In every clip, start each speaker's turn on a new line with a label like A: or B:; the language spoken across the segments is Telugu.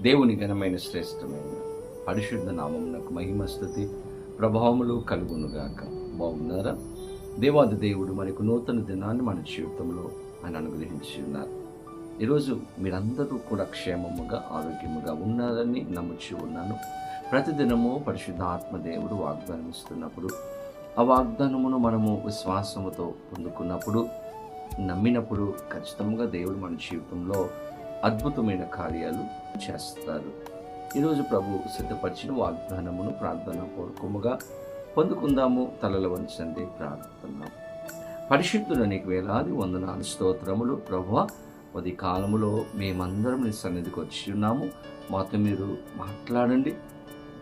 A: దేవుని ఘనమైన శ్రేష్టమైన పరిశుద్ధ నామమునకు మహిమస్థుతి ప్రభావములు కలుగునుగాక. బాగున్నారా? దేవాది దేవుడు మనకు నూతన దినాన్ని మన జీవితంలో ఆయన అనుగ్రహించి ఉన్నారు. ఈరోజు మీరందరూ కూడా క్షేమముగా ఆరోగ్యముగా ఉన్నారని నమ్ముచి ఉన్నాను. ప్రతిదినము పరిశుద్ధ ఆత్మదేవుడు వాగ్దానం ఇస్తున్నప్పుడు ఆ వాగ్దానమును మనము విశ్వాసముతో పొందుకున్నప్పుడు నమ్మినప్పుడు ఖచ్చితంగా దేవుడు మన జీవితంలో అద్భుతమైన కార్యాలు చేస్తారు. ఈరోజు ప్రభు సిద్ధపరిచిన వాగ్దానమును ప్రార్థన పూర్వకముగా పొందుకుందాము. తలల వంచండి ప్రార్థన పరిశుద్ధుల నీకు వేలాది వందనాలు స్తోత్రములు ప్రభు. పది కాలములో మేమందరం నీ సన్నిధికి వచ్చి ఉన్నాము. మాతో మీరు మాట్లాడండి.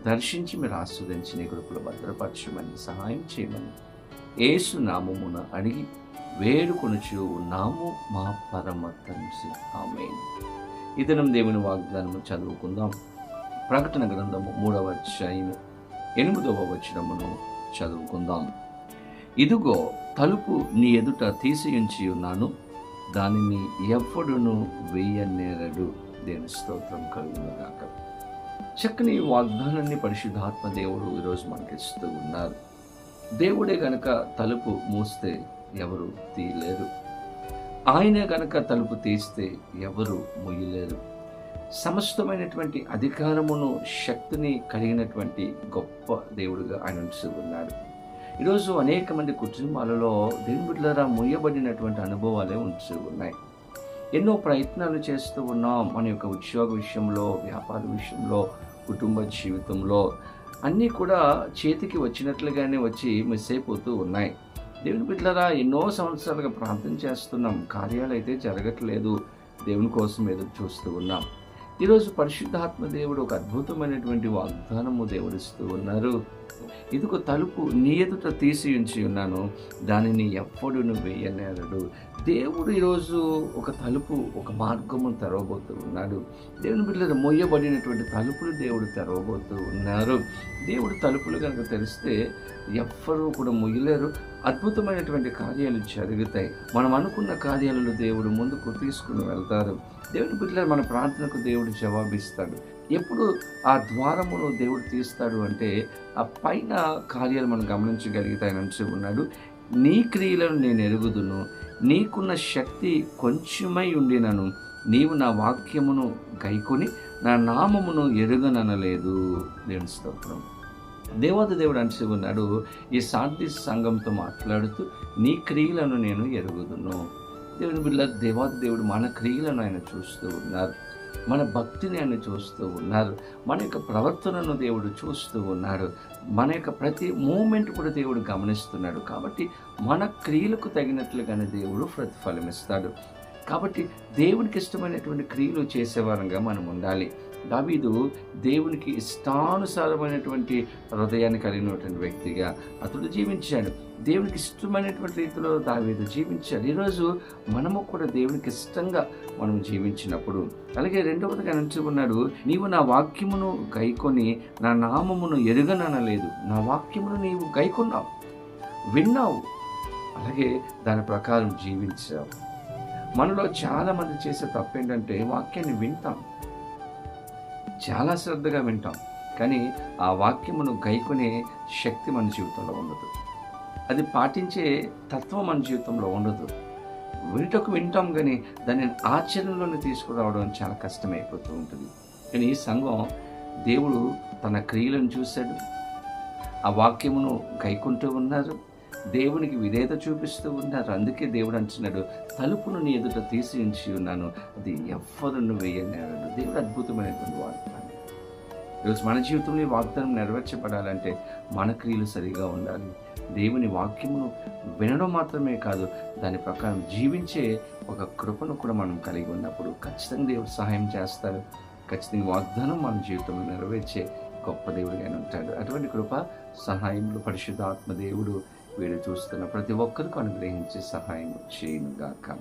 A: దర్శించి మీరు ఆస్వాదించి నీ కృపలు భద్రపరచమని సహాయం చేయమని ఏసు నామమున అడిగి వేడుకొనుచు ఉన్నాము మా పరమ తండ్రి. ఆమె ఇదనం దేవుని వాగ్దానము చదువుకుందాం. ప్రకటన గ్రంథము మూడవ అధ్యాయం ఎనిమిదవ వచనమును చదువుకుందాం. ఇదిగో తలుపు నీ ఎదుట తీసి ఉంచి ఉన్నాను. దానిని ఎవ్వడును వెయ్యనేరడు దేని స్తోత్రం కలుగునుగాక. చక్కని వాగ్దానాన్ని పరిశుద్ధాత్మ దేవుడు ఈరోజు మనకిస్తూ ఉన్నారు. దేవుడే గనక తలుపు మూస్తే ఎవరు తీయలేరు. ఆయనే గనక తలుపు తీస్తే ఎవరు మొయ్యలేరు. సమస్తమైనటువంటి అధికారమును శక్తిని కలిగినటువంటి గొప్ప దేవుడుగా ఆయన ఉన్నారు. ఈరోజు అనేక మంది కుటుంబాలలో దేవుని బిడ్డలరా మొయ్యబడినటువంటి అనుభవాలే ఉంచు ఉన్నాయి. ఎన్నో ప్రయత్నాలు చేస్తూ ఉన్నాం. మన యొక్క ఉద్యోగ విషయంలో వ్యాపార విషయంలో కుటుంబ జీవితంలో అన్నీ కూడా చేతికి వచ్చినట్లుగానే వచ్చి మిస్ అయిపోతూ ఉన్నాయి. దేవుని బిడ్డలరా ఎన్నో సంవత్సరాలుగా ప్రార్థన చేస్తున్నాం. కార్యాలు అయితే జరగట్లేదు. దేవుని కోసం ఎదురు చూస్తూ ఉన్నాం. ఈరోజు పరిశుద్ధాత్మ దేవుడు ఒక అద్భుతమైనటువంటి వాగ్దానము దేవుడిస్తూ ఉన్నారు. ఇదిగో తలుపు నీ ఎదుట తీసి ఉంచి ఉన్నాను. దానిని ఎప్పుడును వేయనేరడు. దేవుడు ఈరోజు ఒక తలుపు ఒక మార్గము తెరవబోతూ ఉన్నాడు. దేవుని బిడ్డలు మొయ్యబడినటువంటి తలుపులు దేవుడు తెరవబోతూ ఉన్నారు. దేవుడు తలుపులు కనుక తెరిస్తే ఎవ్వరూ కూడా మొయ్యలేరు. అద్భుతమైనటువంటి కార్యాలు జరుగుతాయి. మనం అనుకున్న కార్యాలను దేవుడు ముందుకు తీసుకుని వెళ్తారు దేవుని బిడ్డలు మన ప్రార్థనకు దేవుడు జవాబిస్తాడు. ఎప్పుడు ఆ ద్వారమును దేవుడు తీస్తాడు అంటే ఆ పైన కార్యాలు మనం గమనించగలుగుతాయని ఉన్నాడు. నీ క్రియలను నేను ఎరుగుదును నీకున్న శక్తి కొంచెమై ఉండినను నీవు నా వాక్యమును గైకొని నా నామమును ఎరుగననలేదు. దేవుని స్తోత్రం. దేవత దేవుడు అంటూ ఉన్నాడు ఈ శాంతి సంఘంతో మాట్లాడుతూ నీ క్రియలను నేను ఎరుగుదును. దేవుని బిడ్డ దేవాది దేవుడు మన క్రియలను ఆయన చూస్తూ ఉన్నారు. మన భక్తిని ఆయన చూస్తూ ఉన్నారు. మన యొక్క ప్రవర్తనను దేవుడు చూస్తూ ఉన్నాడు. మన యొక్క ప్రతి మూమెంట్ కూడా దేవుడు గమనిస్తున్నాడు కాబట్టి మన క్రియలకు తగినట్లుగానే దేవుడు ప్రతిఫలం ఇస్తాడు కాబట్టి దేవునికి ఇష్టమైనటువంటి క్రియలు చేసేవారంగా మనం ఉండాలి. దావీదు దేవునికి ఇష్టానుసారమైనటువంటి హృదయాన్ని కలిగినటువంటి వ్యక్తిగా అతడు జీవించాడు. దేవునికి ఇష్టమైనటువంటి రీతిలో దావీదు జీవించాడు. ఈరోజు మనము కూడా దేవునికి ఇష్టంగా మనం జీవించినప్పుడు అలాగే రెండవదిగా ఉన్నాడు నీవు నా వాక్యమును గైకొని నా నామమును ఎరుగననలేదు. నా వాక్యమును నీవు గైకొన్నావు విన్నావు అలాగే దాని ప్రకారం జీవించావు. మనలో చాలామంది చేసే తప్పేంటంటే వాక్యాన్ని వింటాం. చాలా శ్రద్ధగా వింటాం. కానీ ఆ వాక్యమును గైకొనే శక్తి మన జీవితంలో ఉండదు. అది పాటించే తత్వం మన జీవితంలో ఉండదు. వింటకు వింటాం కానీ దాన్ని ఆచరణలోనే తీసుకురావడం చాలా కష్టమైపోతూ ఉంటుంది. కానీ ఈ సంఘం దేవుడు తన క్రియలను చూశాడు. ఆ వాక్యమును గైకుంటూ ఉన్నారు. దేవునికి విధేయత చూపిస్తూ ఉన్నారు. అందుకే దేవుడు అంటున్నాడు తలుపును నీ ఎదుట తీసి ఉంచి ఉన్నాను. అది ఎవ్వరును వేయని దేవుడు అద్భుతమైనటువంటి వాడు ఈరోజు మన జీవితంలో వాగ్దానం నెరవేర్చబడాలంటే మన క్రియలు సరిగా ఉండాలి. దేవుని వాక్యమును వినడం మాత్రమే కాదు దాని ప్రకారం జీవించే ఒక కృపను కూడా మనం కలిగి ఉన్నప్పుడు ఖచ్చితంగా దేవుడు సహాయం చేస్తారు. ఖచ్చితంగా వాగ్దానం మన జీవితంలో నెరవేర్చే గొప్ప దేవుడిగా ఉంటాడు. అటువంటి కృప సహాయంలో పరిశుద్ధాత్మ దేవుడు వీడు చూస్తున్న ప్రతి ఒక్కరికి అనుగ్రహించే సహాయం చేయనుగాక.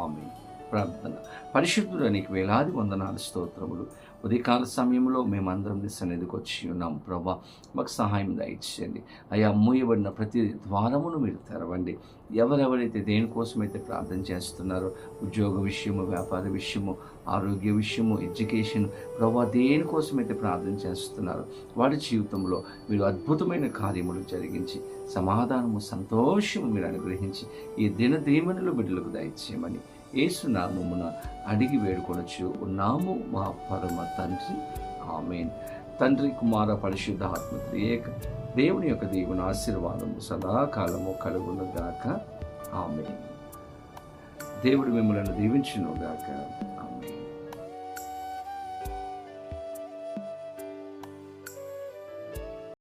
A: ఆమె ప్రార్థన. పరిశుద్ధుడానికి వేలాది వందనాలు స్తోత్రములు. ఉదయకాల సమయంలో మేమందరం నీ సన్నిధికి వచ్చి ఉన్నాం. ప్రభా మాకు సహాయం దయచేయండి. అయ్యా మూయబడిన ప్రతి ద్వారమును మీరు తెరవండి. ఎవరెవరైతే దేనికోసమైతే ప్రార్థన చేస్తున్నారో ఉద్యోగ విషయము వ్యాపార విషయము ఆరోగ్య విషయము ఎడ్యుకేషన్ ప్రభా దేనికోసమైతే ప్రార్థన చేస్తున్నారో వాడి జీవితంలో మీరు అద్భుతమైన కార్యములు జరిగించి సమాధానము సంతోషము మీరు అనుగ్రహించి ఈ దిన దీవెనలు బిడ్డలకు దయచేయమని ఏసునామమున అడిగి వేడుకొనొచ్చు. ఉన్నాము మా పరమ తండ్రి. ఆమెన్. తండ్రి కుమార పరిశుద్ధ ఆత్మ ఏక దేవుని యొక్క దేవుని ఆశీర్వాదము సదాకాలము కలుగును గాక. ఆమె దేవుడు మిమ్మల్ని దీవించును గాక.